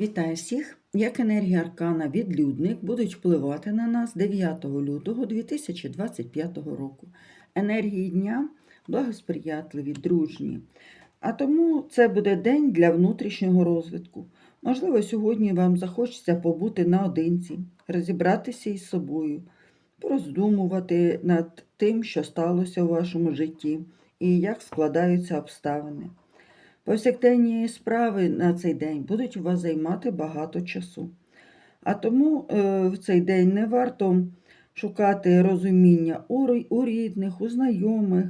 Вітаю всіх! Як енергія аркана відлюдник будуть впливати на нас 9 лютого 2025 року. Енергії дня благосприятливі, дружні. А тому це буде день для внутрішнього розвитку. Можливо, сьогодні вам захочеться побути наодинці, розібратися із собою, пороздумувати над тим, що сталося у вашому житті і як складаються обставини. Повсякденні справи на цей день будуть у вас займати багато часу. А тому е, в цей день не варто шукати розуміння у рідних, у знайомих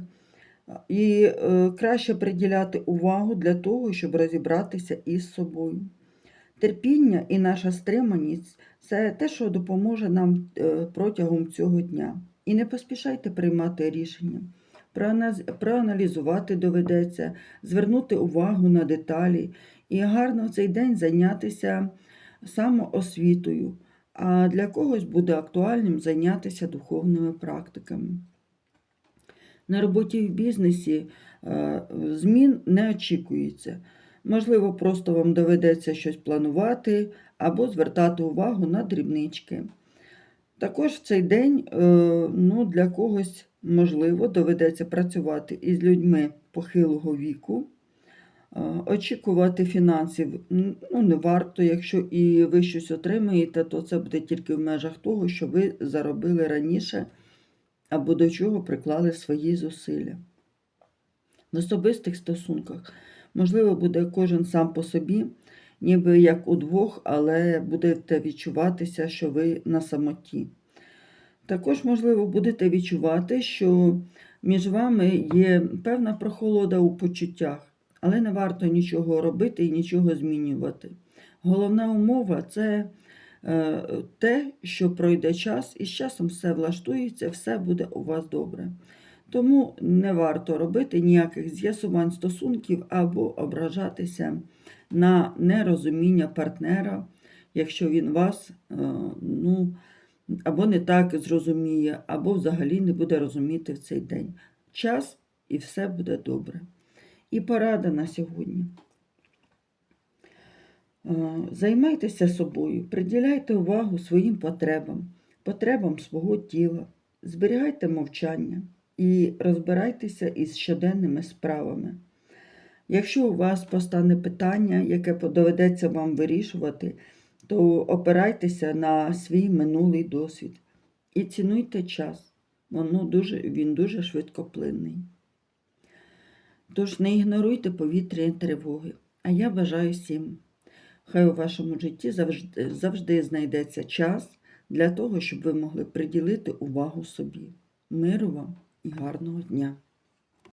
і е, краще приділяти увагу для того, щоб розібратися із собою. Терпіння і наша стриманість це те, що допоможе нам е, протягом цього дня. І не поспішайте приймати рішення. Проаналізувати доведеться, звернути увагу на деталі і гарно в цей день зайнятися самоосвітою, а для когось буде актуальним зайнятися духовними практиками. На роботі в бізнесі е, змін не очікується. Можливо, просто вам доведеться щось планувати або звертати увагу на дрібнички. Також в цей день е, ну, для когось, можливо, доведеться працювати із людьми похилого віку. Очікувати фінансів ну, не варто, якщо і ви щось отримаєте, то це буде тільки в межах того, що ви заробили раніше або до чого приклали свої зусилля. В особистих стосунках, можливо, буде кожен сам по собі, ніби як удвох, але будете відчуватися, що ви на самоті. Також, можливо, будете відчувати, що між вами є певна прохолода у почуттях, але не варто нічого робити і нічого змінювати. Головна умова це е, те, що пройде час, і з часом все влаштується, все буде у вас добре. Тому не варто робити ніяких з'ясувань стосунків або ображатися на нерозуміння партнера, якщо він вас е, ну, або не так зрозуміє, або взагалі не буде розуміти в цей день. Час і все буде добре. І порада на сьогодні. Е, Займайтеся собою, приділяйте увагу своїм потребам, потребам свого тіла, зберігайте мовчання і розбирайтеся із щоденними справами. Якщо у вас постане питання, яке доведеться вам вирішувати, то опирайтеся на свій минулий досвід і цінуйте час. Воно дуже, він дуже швидкоплинний. Тож не ігноруйте повітряні тривоги. А я бажаю всім. Хай у вашому житті завжди, завжди знайдеться час для того, щоб ви могли приділити увагу собі. Миру вам і гарного дня!